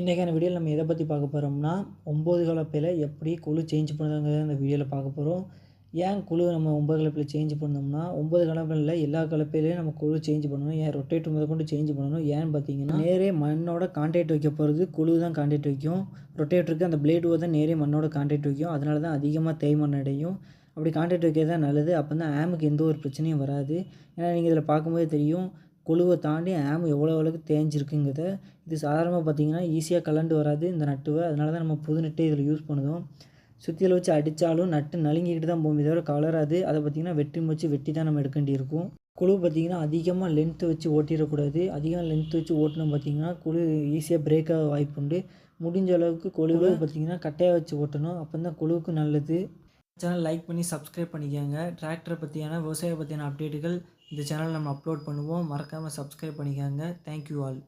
இன்றைக்கான வீடியோவில் நம்ம எதை பற்றி பார்க்க போகிறோம்னா ஒம்பது கலப்பையில் எப்படி குழு சேஞ்ச் பண்ணுறதுங்கிறத இந்த வீடியோவில் பார்க்க போகிறோம் ஏன் குழு நம்ம ஒம்பது கலப்பையில் சேஞ்ச் பண்ணோம்னா ஒம்பது கலப்பையில் எல்லா கலப்பையிலையும் நம்ம குழு சேஞ்ச் பண்ணணும். ஏன் ரொட்டேட் முதல் கொண்டு சேஞ்ச் பண்ணணும்? ஏன்னு பார்த்தீங்கன்னா நேரே மண்ணோட கான்டாக்ட் வைக்க போகிறது குழு தான் கான்டாக்ட் வைக்கும். ரொட்டேட்டருக்கு அந்த பிளேடு தான் நேரே மண்ணோட கான்டாக்ட் வைக்கும். அதனால தான் அதிகமாக தேய்மண் அடையும். அப்படி கான்டாக்ட் வைக்கிறது தான் நல்லது. அப்போ தான் ஆமுக்கு எந்த ஒரு பிரச்சனையும் வராது. ஏன்னா நீங்கள் இதில் பார்க்கும்போது தெரியும் குழுவை தாண்டி ஆம் எவ்வளோ அளவுக்கு தேஞ்சிருக்குங்கிறத இது சாதாரணமாக பார்த்தீங்கன்னா ஈஸியாக கலண்டு வராது இந்த நட்டுவை. அதனால தான் நம்ம புது நட்டை இதில் யூஸ் பண்ணுதோம். சுத்தியில் வச்சு அடித்தாலும் நட்டு நலுங்கிக்கிட்டு தான் போகும். தவிர கலராது அதை. பார்த்திங்கன்னா வெட்டி வச்சு வெட்டி தான் நம்ம எடுக்க வேண்டியிருக்கும். குழு பார்த்திங்கன்னா அதிகமாக லென்த்து வச்சு ஓட்டிடக்கூடாது. அதிகம் லென்த்து வச்சு ஓட்டணும் பார்த்திங்கன்னா குழு ஈஸியாக பிரேக் ஆக வாய்ப்பு உண்டு. முடிஞ்ச அளவுக்கு குழுவை பார்த்திங்கன்னா கட்டையாக வச்சு ஓட்டணும். அப்போ தான் குழுவுக்கு நல்லது. சேனல் லைக் பண்ணி சப்ஸ்கிரைப் பண்ணிக்கோங்க. டிராக்டரை பற்றியான விவசாயம் பற்றியான அப்டேட்டுகள் இந்த சேனலில் நம்ம அப்லோட் பண்ணுவோம். மறக்காமல் சப்ஸ்கிரைப் பண்ணிக்கோங்க. Thank you all